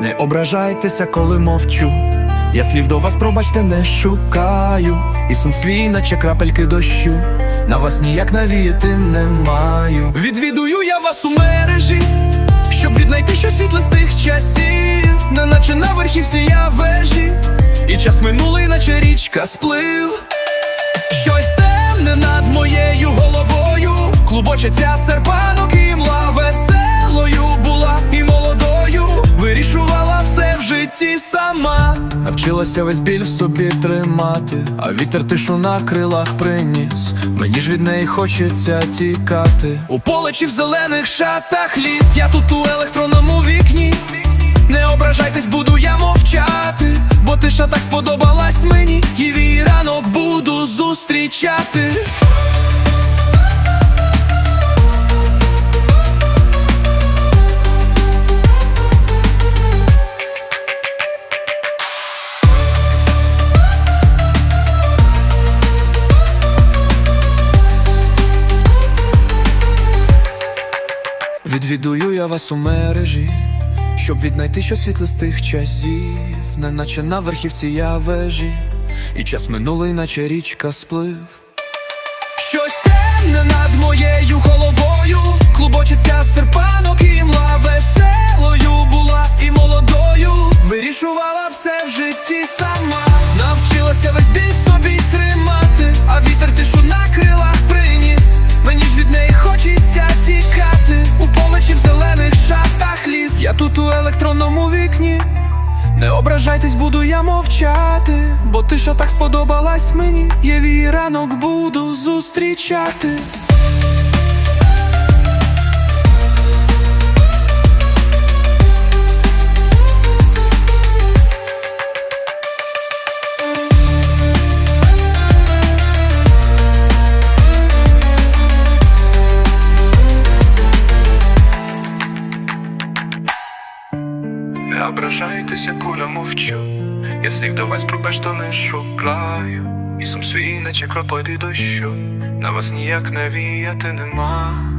Не ображайтеся, коли мовчу. Я слів до вас, пробачте, не шукаю. І сум свій, наче крапельки дощу. На вас ніяк навіяти не маю. Відвідую я вас у мережі, щоб віднайти щось світле з тих часів, неначе на верхівці я вежі, і час минулий, наче річка сплив. Щось темне над моєю головою, клубочиться серпанок сама, навчилася весь біль в собі тримати, а вітер тишу на крилах приніс. Мені ж від неї хочеться тікати. У поле чи в зелених шатах ліс, я тут у електронному вікні. Не ображайтесь, буду я мовчати, бо тиша так сподобалась мені, і вій ранок буду зустрічати. Відвідую я вас у мережі, щоб віднайти що світло з тих часів, неначе на верхівці я вежі, і час минулий, наче річка сплив. Щось темне над моєю головою, ображайтесь, буду я мовчати, бо тиша так сподобалась мені, я вій ранок буду зустрічати. Не ображайтеся, куля мовчу. Я слів до вас пробач, то не шукаю. І сум свій, наче кропойди дощу. На вас ніяк навіяти нема.